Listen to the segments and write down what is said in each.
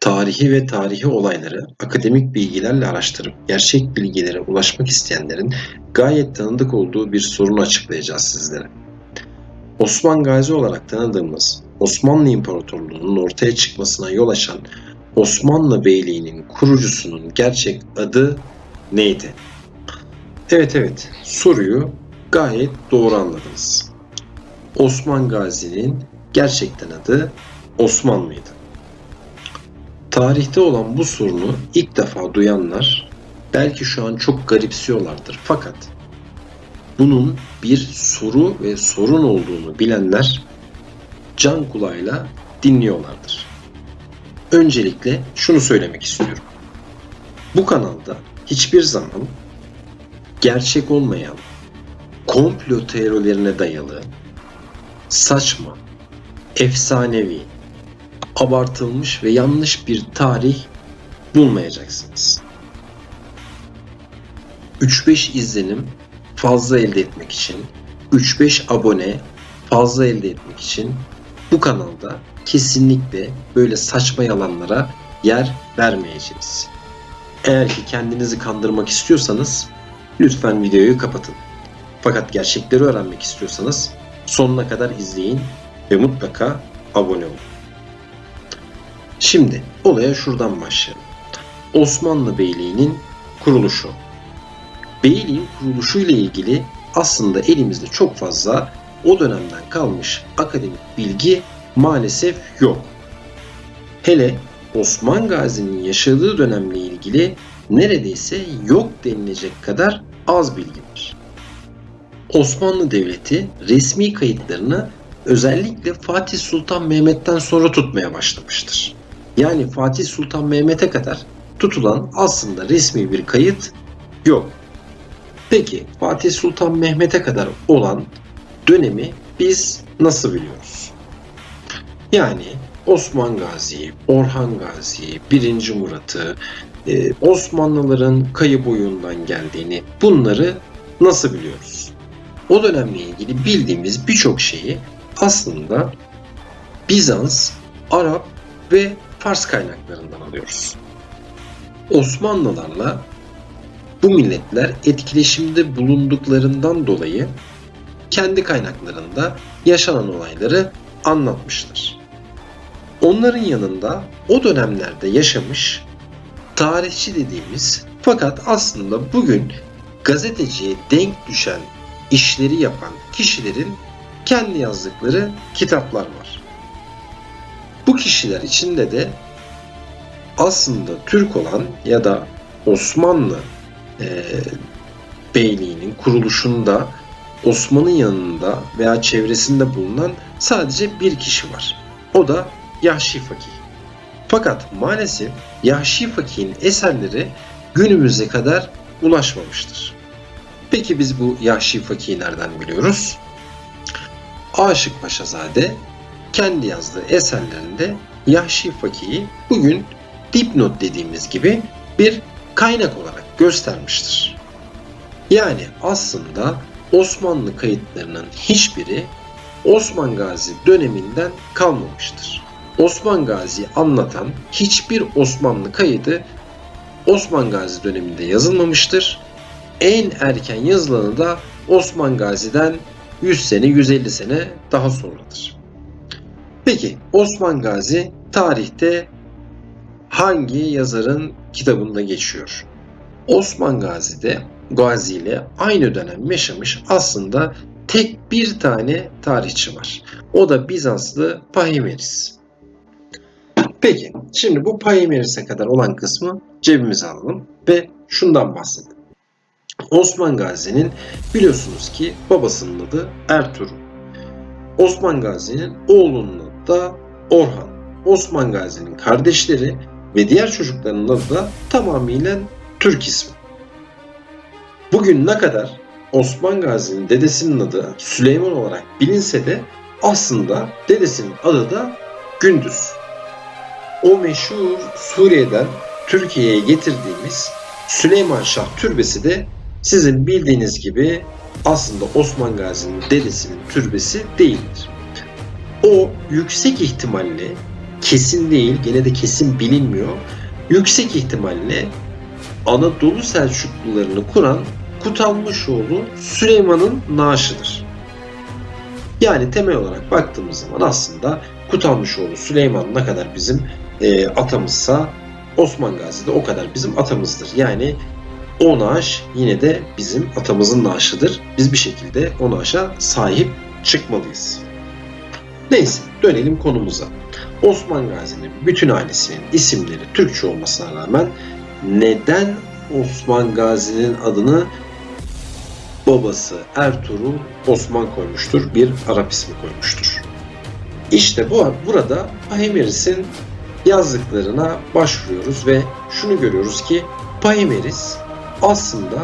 Tarihi ve tarihi olayları akademik bilgilerle araştırıp gerçek bilgilere ulaşmak isteyenlerin gayet tanıdık olduğu bir sorunu açıklayacağız sizlere. Osman Gazi olarak tanıdığımız Osmanlı İmparatorluğu'nun ortaya çıkmasına yol açan Osmanlı Beyliği'nin kurucusunun gerçek adı neydi? Evet evet soruyu gayet doğru anladınız. Osman Gazi'nin gerçekten adı Osman mıydı? Tarihte olan bu sorunu ilk defa duyanlar belki şu an çok garipsiyorlardır fakat bunun bir soru ve sorun olduğunu bilenler can kulağıyla dinliyorlardır. Öncelikle şunu söylemek istiyorum. Bu kanalda hiçbir zaman gerçek olmayan, komplo teorilerine dayalı, saçma, efsanevi, abartılmış ve yanlış bir tarih bulmayacaksınız. 3-5 izlenim fazla elde etmek için, 3-5 abone fazla elde etmek için bu kanalda kesinlikle böyle saçma yalanlara yer vermeyeceğiz. Eğer ki kendinizi kandırmak istiyorsanız lütfen videoyu kapatın. Fakat gerçekleri öğrenmek istiyorsanız sonuna kadar izleyin ve mutlaka abone olun. Şimdi olaya şuradan başlayalım. Osmanlı Beyliği'nin kuruluşu. Beyliğin kuruluşu ile ilgili aslında elimizde çok fazla o dönemden kalmış akademik bilgi maalesef yok. Hele Osman Gazi'nin yaşadığı dönemle ilgili neredeyse yok denilecek kadar az bilgi. Osmanlı Devleti resmi kayıtlarını özellikle Fatih Sultan Mehmet'ten sonra tutmaya başlamıştır. Yani Fatih Sultan Mehmet'e kadar tutulan aslında resmi bir kayıt yok. Peki Fatih Sultan Mehmet'e kadar olan dönemi biz nasıl biliyoruz? Yani Osman Gazi, Orhan Gazi, 1. Murat'ı, e, Osmanlıların kayı boyundan geldiğini bunları nasıl biliyoruz? O dönemle ilgili bildiğimiz birçok şeyi aslında Bizans, Arap ve Fars kaynaklarından alıyoruz. Osmanlılarla bu milletler etkileşimde bulunduklarından dolayı kendi kaynaklarında yaşanan olayları anlatmışlar. Onların yanında o dönemlerde yaşamış tarihçi dediğimiz fakat aslında bugün gazeteciye denk düşen işleri yapan kişilerin kendi yazdıkları kitaplar var. Kişiler içinde de aslında Türk olan ya da Osmanlı e, Beyliği'nin kuruluşunda Osman'ın yanında veya çevresinde bulunan sadece bir kişi var. O da Yahşi Fakih. Fakat maalesef Yahşi Fakih'in eserleri günümüze kadar ulaşmamıştır. Peki biz bu Yahşi Fakih'i nereden biliyoruz? Aşık Paşazade kendi yazdığı eserlerinde Yahşi Fakih'i bugün dipnot dediğimiz gibi bir kaynak olarak göstermiştir. Yani aslında Osmanlı kayıtlarının hiçbiri Osman Gazi döneminden kalmamıştır. Osman Gazi'yi anlatan hiçbir Osmanlı kaydı Osman Gazi döneminde yazılmamıştır. En erken yazılanı da Osman Gazi'den 100 sene 150 sene daha sonradır. Peki Osman Gazi tarihte hangi yazarın kitabında geçiyor? Osman Gazi'de Gazi ile aynı dönem yaşamış aslında tek bir tane tarihçi var. O da Bizanslı Pahimeris. Peki şimdi bu Pahimeris'e kadar olan kısmı cebimize alalım ve şundan bahsedelim. Osman Gazi'nin biliyorsunuz ki babasının adı Ertuğrul. Osman Gazi'nin oğlunun da Orhan. Osman Gazi'nin kardeşleri ve diğer çocuklarının adı da tamamıyla Türk ismi. Bugün ne kadar Osman Gazi'nin dedesinin adı Süleyman olarak bilinse de aslında dedesinin adı da Gündüz. O meşhur Suriye'den Türkiye'ye getirdiğimiz Süleyman Şah Türbesi de sizin bildiğiniz gibi aslında Osman Gazi'nin dedesinin türbesi değildir. O yüksek ihtimalle kesin değil, gene de kesin bilinmiyor. Yüksek ihtimalle Anadolu Selçuklularını kuran Kutalmışoğlu Süleyman'ın naaşıdır. Yani temel olarak baktığımız zaman aslında Kutalmışoğlu Süleyman ne kadar bizim e, atamızsa Osman Gazi o kadar bizim atamızdır. Yani o naaş yine de bizim atamızın naaşıdır. Biz bir şekilde o naaşa sahip çıkmalıyız. Neyse dönelim konumuza. Osman Gazi'nin bütün ailesinin isimleri Türkçe olmasına rağmen neden Osman Gazi'nin adını babası Ertuğrul Osman koymuştur, bir Arap ismi koymuştur. İşte bu burada Pahimeris'in yazdıklarına başvuruyoruz ve şunu görüyoruz ki Pahimeris aslında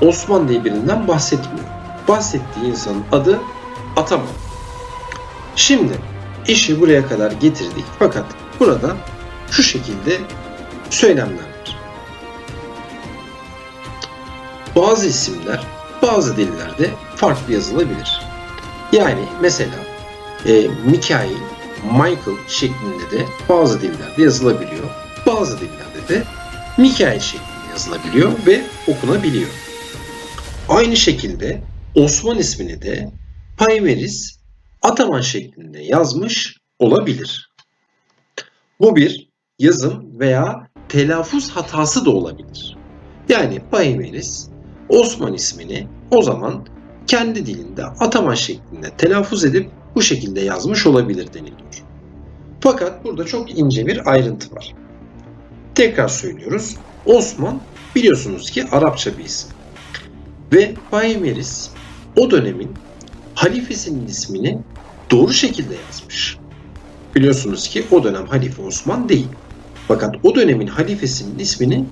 Osman diye birinden bahsetmiyor. Bahsettiği insanın adı Ataman. Şimdi işi buraya kadar getirdik fakat burada şu şekilde söylemler var. Bazı isimler bazı dillerde farklı yazılabilir. Yani mesela e, Mikail, Michael şeklinde de bazı dillerde yazılabiliyor. Bazı dillerde de Mikail şeklinde yazılabiliyor ve okunabiliyor. Aynı şekilde Osman ismini de Paymeris Ataman şeklinde yazmış olabilir. Bu bir yazım veya telaffuz hatası da olabilir. Yani Paymeris Osman ismini o zaman kendi dilinde Ataman şeklinde telaffuz edip bu şekilde yazmış olabilir deniliyor. Fakat burada çok ince bir ayrıntı var. Tekrar söylüyoruz. Osman biliyorsunuz ki Arapça bir isim. Ve Paymeris o dönemin halifesinin ismini doğru şekilde yazmış. Biliyorsunuz ki o dönem halife Osman değil. Fakat o dönemin halifesinin ismini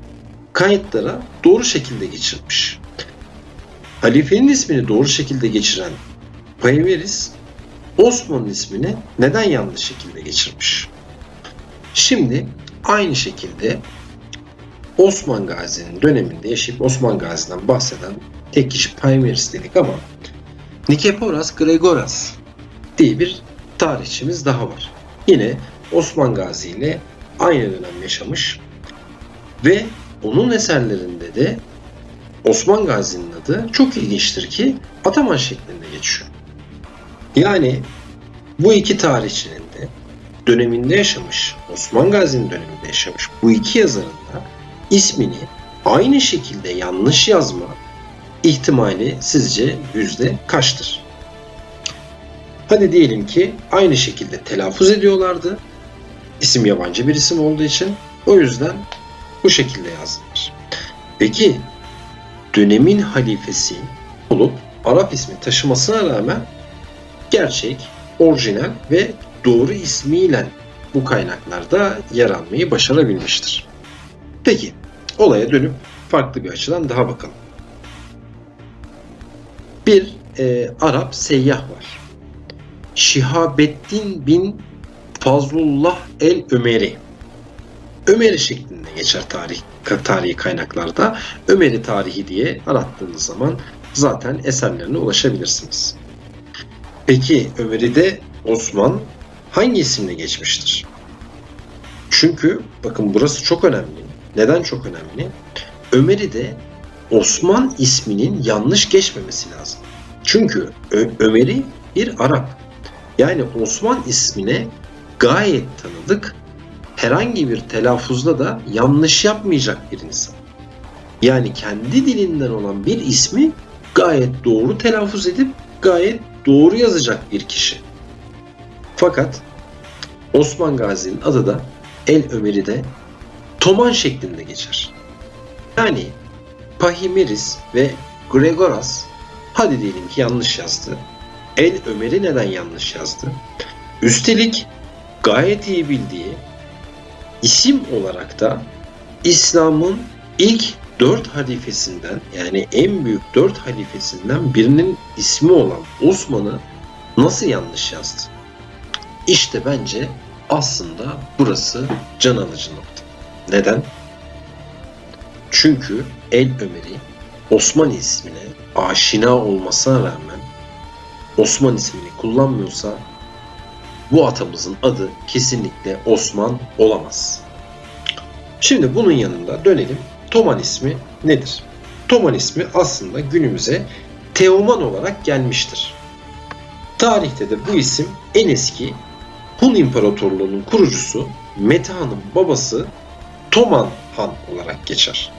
kayıtlara doğru şekilde geçirmiş. Halifenin ismini doğru şekilde geçiren Payveris Osman'ın ismini neden yanlış şekilde geçirmiş? Şimdi aynı şekilde Osman Gazi'nin döneminde yaşayıp Osman Gazi'den bahseden tek kişi Payveris dedik ama Nikeporas Gregoras diye bir tarihçimiz daha var. Yine Osman Gazi ile aynı dönem yaşamış ve onun eserlerinde de Osman Gazi'nin adı çok ilginçtir ki Ataman şeklinde geçiyor. Yani bu iki tarihçinin de döneminde yaşamış, Osman Gazi'nin döneminde yaşamış bu iki yazarın da ismini aynı şekilde yanlış yazma ihtimali sizce yüzde kaçtır? Hadi diyelim ki aynı şekilde telaffuz ediyorlardı. İsim yabancı bir isim olduğu için o yüzden bu şekilde yazdılar. Peki dönemin halifesi olup Arap ismi taşımasına rağmen gerçek, orijinal ve doğru ismiyle bu kaynaklarda yer almayı başarabilmiştir. Peki olaya dönüp farklı bir açıdan daha bakalım. Bir e, Arap seyyah var. Şihabettin bin Fazlullah el Ömeri. Ömeri şeklinde geçer tarih tarihi kaynaklarda. Ömeri tarihi diye arattığınız zaman zaten eserlerine ulaşabilirsiniz. Peki Ömeri'de Osman hangi isimle geçmiştir? Çünkü bakın burası çok önemli. Neden çok önemli? Ömeri'de Osman isminin yanlış geçmemesi lazım. Çünkü Ö- Ömeri bir Arap. Yani Osman ismine gayet tanıdık, herhangi bir telaffuzda da yanlış yapmayacak bir insan. Yani kendi dilinden olan bir ismi gayet doğru telaffuz edip gayet doğru yazacak bir kişi. Fakat Osman Gazi'nin adı da El Ömer'i Toman şeklinde geçer. Yani Pahimeris ve Gregoras hadi diyelim ki yanlış yazdı. El Ömer'i neden yanlış yazdı? Üstelik gayet iyi bildiği isim olarak da İslam'ın ilk dört halifesinden yani en büyük dört halifesinden birinin ismi olan Osman'ı nasıl yanlış yazdı? İşte bence aslında burası can alıcı nokta. Neden? Çünkü El Ömer'i Osman ismine aşina olmasına rağmen Osman ismini kullanmıyorsa bu atamızın adı kesinlikle Osman olamaz. Şimdi bunun yanında dönelim. Toman ismi nedir? Toman ismi aslında günümüze Teoman olarak gelmiştir. Tarihte de bu isim en eski Hun İmparatorluğu'nun kurucusu Metehan'ın babası Toman Han olarak geçer.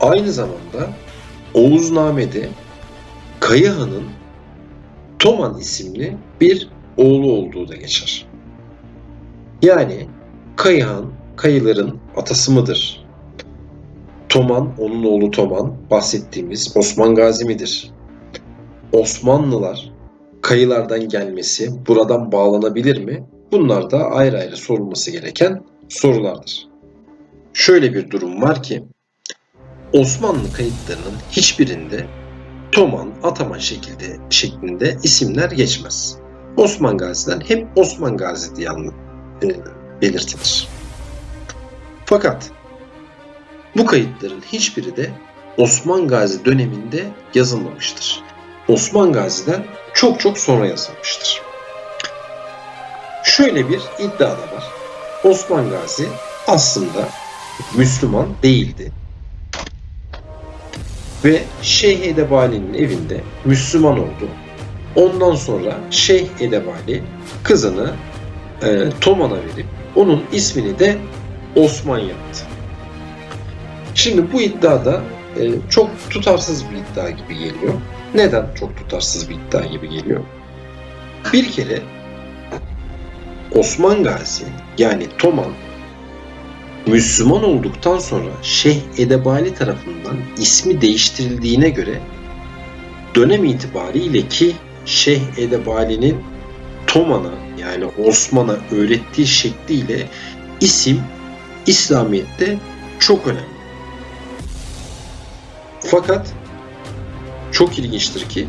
Aynı zamanda Oğuzname'de Kayı Han'ın Toman isimli bir oğlu olduğu da geçer. Yani Kayı Han, Kayıların atası mıdır? Toman, onun oğlu Toman, bahsettiğimiz Osman Gazi midir? Osmanlılar kayılardan gelmesi buradan bağlanabilir mi? Bunlar da ayrı ayrı sorulması gereken sorulardır. Şöyle bir durum var ki Osmanlı kayıtlarının hiçbirinde Toman, Ataman şekilde şeklinde isimler geçmez. Osman Gazi'den hep Osman Gazi diye e, belirtilir. Fakat bu kayıtların hiçbiri de Osman Gazi döneminde yazılmamıştır. Osman Gazi'den çok çok sonra yazılmıştır. Şöyle bir iddia da var. Osman Gazi aslında Müslüman değildi. Ve Şeyh Edebali'nin evinde Müslüman oldu. Ondan sonra Şeyh Edebali kızını e, Toman'a verip onun ismini de Osman yaptı. Şimdi bu iddia da e, çok tutarsız bir iddia gibi geliyor. Neden çok tutarsız bir iddia gibi geliyor? Bir kere Osman Gazi yani Toman Müslüman olduktan sonra Şeyh Edebali tarafından ismi değiştirildiğine göre dönem itibariyle ki Şeyh Edebali'nin Toman'a yani Osman'a öğrettiği şekliyle isim İslamiyet'te çok önemli. Fakat çok ilginçtir ki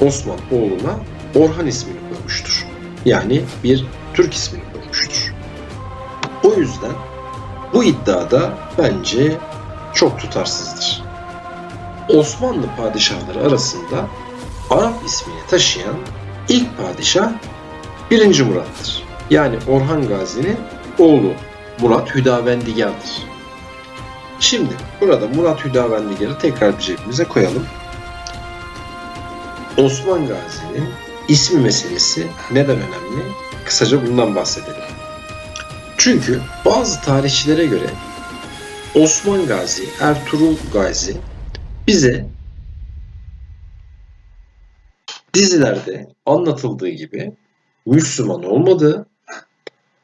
Osman oğluna Orhan ismini koymuştur. Yani bir Türk ismini koymuştur. O yüzden bu iddiada bence çok tutarsızdır. Osmanlı padişahları arasında Arap ismini taşıyan ilk padişah 1. Murat'tır. Yani Orhan Gazi'nin oğlu Murat Hüdavendigar'dır. Şimdi burada Murat Hüdavendigar'ı tekrar bir cebimize koyalım. Osman Gazi'nin ismi meselesi neden önemli? Kısaca bundan bahsedelim. Çünkü bazı tarihçilere göre Osman Gazi, Ertuğrul Gazi bize dizilerde anlatıldığı gibi Müslüman olmadığı,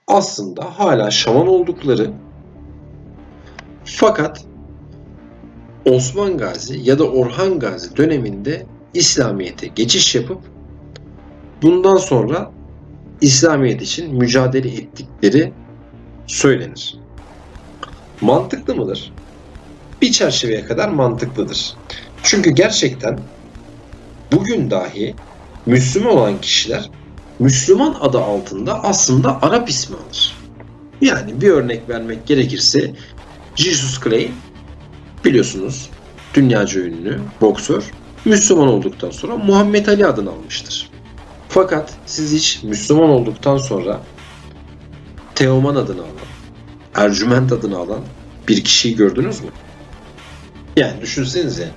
aslında hala şaman oldukları. Fakat Osman Gazi ya da Orhan Gazi döneminde İslamiyet'e geçiş yapıp bundan sonra İslamiyet için mücadele ettikleri söylenir. Mantıklı mıdır? Bir çerçeveye kadar mantıklıdır. Çünkü gerçekten bugün dahi Müslüman olan kişiler Müslüman adı altında aslında Arap ismi alır. Yani bir örnek vermek gerekirse Jesus Clay biliyorsunuz dünyaca ünlü boksör Müslüman olduktan sonra Muhammed Ali adını almıştır. Fakat siz hiç Müslüman olduktan sonra Teoman adını Ercüment adını alan bir kişiyi gördünüz mü? Yani düşünsenize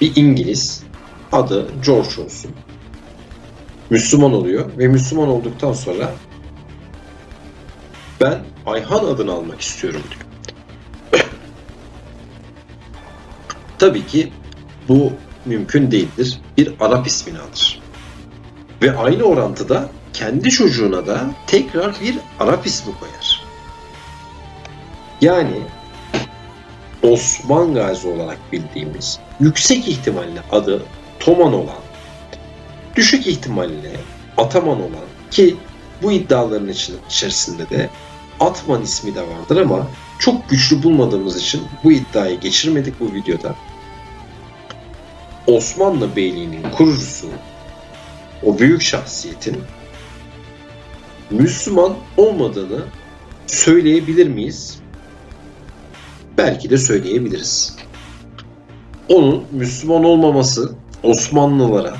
bir İngiliz adı George olsun. Müslüman oluyor ve Müslüman olduktan sonra ben Ayhan adını almak istiyorum diyor. Tabii ki bu mümkün değildir. Bir Arap ismini alır. Ve aynı orantıda kendi çocuğuna da tekrar bir Arap ismi koyar. Yani Osman Gazi olarak bildiğimiz yüksek ihtimalle adı Toman olan, düşük ihtimalle Ataman olan ki bu iddiaların içerisinde de Atman ismi de vardır ama çok güçlü bulmadığımız için bu iddiayı geçirmedik bu videoda. Osmanlı Beyliği'nin kurucusu, o büyük şahsiyetin Müslüman olmadığını söyleyebilir miyiz? Belki de söyleyebiliriz. Onun Müslüman olmaması Osmanlılara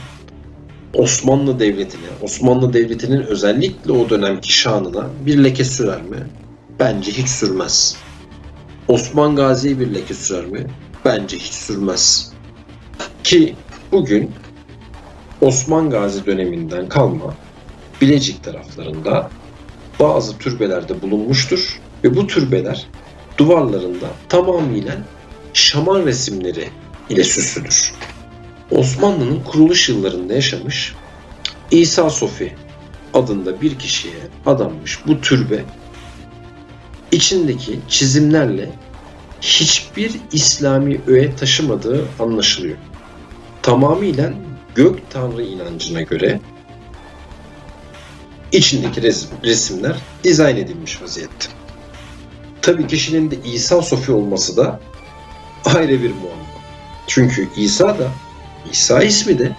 Osmanlı Devleti'ne, Osmanlı Devleti'nin özellikle o dönemki şanına bir leke sürer mi? Bence hiç sürmez. Osman Gazi'ye bir leke sürer mi? Bence hiç sürmez. Ki bugün Osman Gazi döneminden kalma Bilecik taraflarında bazı türbelerde bulunmuştur ve bu türbeler duvarlarında tamamıyla şaman resimleri ile süslüdür. Osmanlı'nın kuruluş yıllarında yaşamış İsa Sofi adında bir kişiye adanmış bu türbe içindeki çizimlerle hiçbir İslami öğe taşımadığı anlaşılıyor. Tamamıyla gök tanrı inancına göre içindeki resim, resimler dizayn edilmiş vaziyette. Tabii kişinin de İsa Sofi olması da ayrı bir muamma. Çünkü İsa da İsa ismi de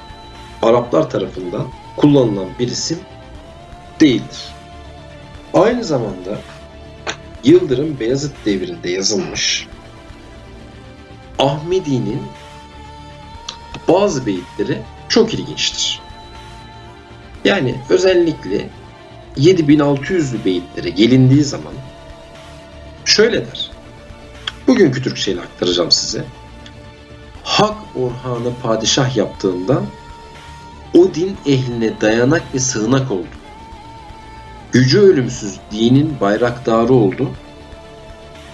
Araplar tarafından kullanılan bir isim değildir. Aynı zamanda Yıldırım Beyazıt devrinde yazılmış Ahmedi'nin bazı beyitleri çok ilginçtir. Yani özellikle 7600'lü beyitlere gelindiği zaman şöyle der. Bugünkü Türkçeyle aktaracağım size. Hak Orhan'ı padişah yaptığından o din ehline dayanak ve sığınak oldu. Gücü ölümsüz dinin bayraktarı oldu.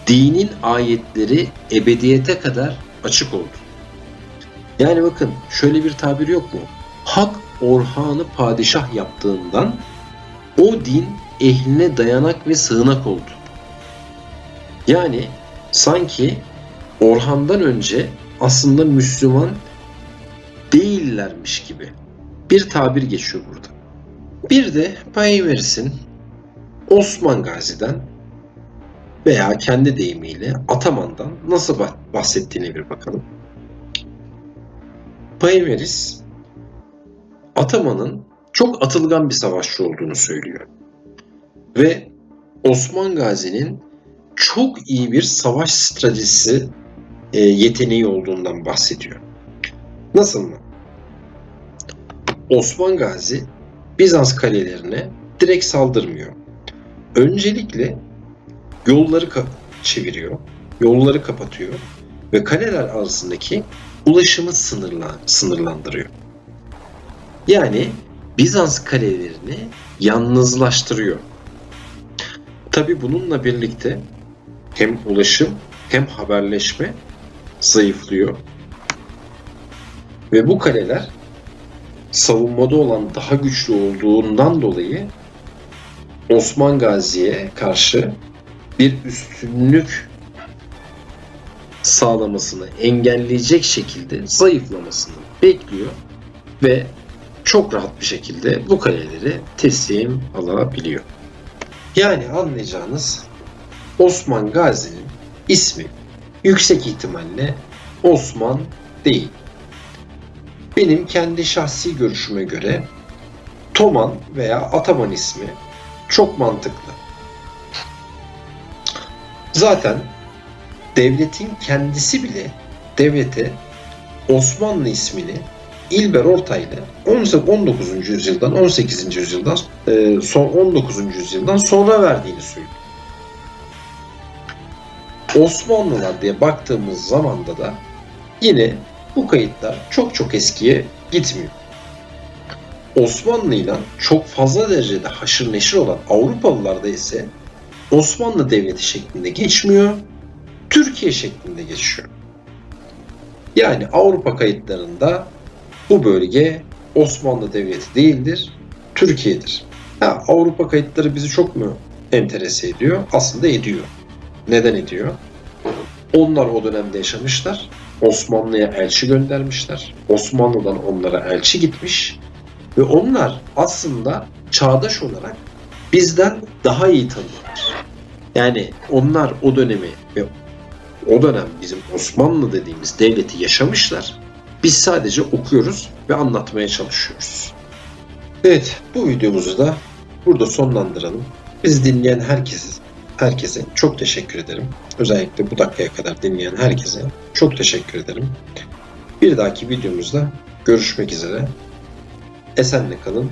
Dinin ayetleri ebediyete kadar açık oldu. Yani bakın şöyle bir tabir yok mu? Hak Orhan'ı padişah yaptığından o din ehline dayanak ve sığınak oldu. Yani sanki Orhan'dan önce aslında Müslüman değillermiş gibi bir tabir geçiyor burada. Bir de Payveris'in Osman Gazi'den veya kendi deyimiyle Ataman'dan nasıl bahsettiğine bir bakalım. Payveris Ataman'ın çok atılgan bir savaşçı olduğunu söylüyor. Ve Osman Gazi'nin çok iyi bir savaş stratejisi e, yeteneği olduğundan bahsediyor. Nasıl mı? Osman Gazi Bizans kalelerine direkt saldırmıyor. Öncelikle yolları çeviriyor, yolları kapatıyor ve kaleler arasındaki ulaşımı sınırla sınırlandırıyor. Yani Bizans kalelerini yalnızlaştırıyor. Tabi bununla birlikte hem ulaşım hem haberleşme zayıflıyor. Ve bu kaleler savunmada olan daha güçlü olduğundan dolayı Osman Gazi'ye karşı bir üstünlük sağlamasını engelleyecek şekilde zayıflamasını bekliyor ve çok rahat bir şekilde bu kaleleri teslim alabiliyor. Yani anlayacağınız Osman Gazi'nin ismi yüksek ihtimalle Osman değil. Benim kendi şahsi görüşüme göre Toman veya Ataman ismi çok mantıklı. Zaten devletin kendisi bile devlete Osmanlı ismini İlber Ortaylı 19. yüzyıldan 18. yüzyıldan e, son 19. yüzyıldan sonra verdiğini söylüyor. Osmanlılar diye baktığımız zamanda da yine bu kayıtlar çok çok eskiye gitmiyor. Osmanlı ile çok fazla derecede haşır neşir olan Avrupalılarda ise Osmanlı Devleti şeklinde geçmiyor, Türkiye şeklinde geçiyor. Yani Avrupa kayıtlarında bu bölge Osmanlı Devleti değildir, Türkiye'dir. Ha, Avrupa kayıtları bizi çok mu enterese ediyor? Aslında ediyor. Neden ediyor? Onlar o dönemde yaşamışlar. Osmanlı'ya elçi göndermişler. Osmanlı'dan onlara elçi gitmiş. Ve onlar aslında çağdaş olarak bizden daha iyi tanıyorlar. Yani onlar o dönemi ve o dönem bizim Osmanlı dediğimiz devleti yaşamışlar. Biz sadece okuyoruz ve anlatmaya çalışıyoruz. Evet, bu videomuzu da burada sonlandıralım. Biz dinleyen herkese, herkese çok teşekkür ederim. Özellikle bu dakikaya kadar dinleyen herkese çok teşekkür ederim. Bir dahaki videomuzda görüşmek üzere. esenle kalın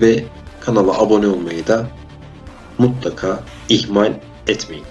ve kanala abone olmayı da mutlaka ihmal etmeyin.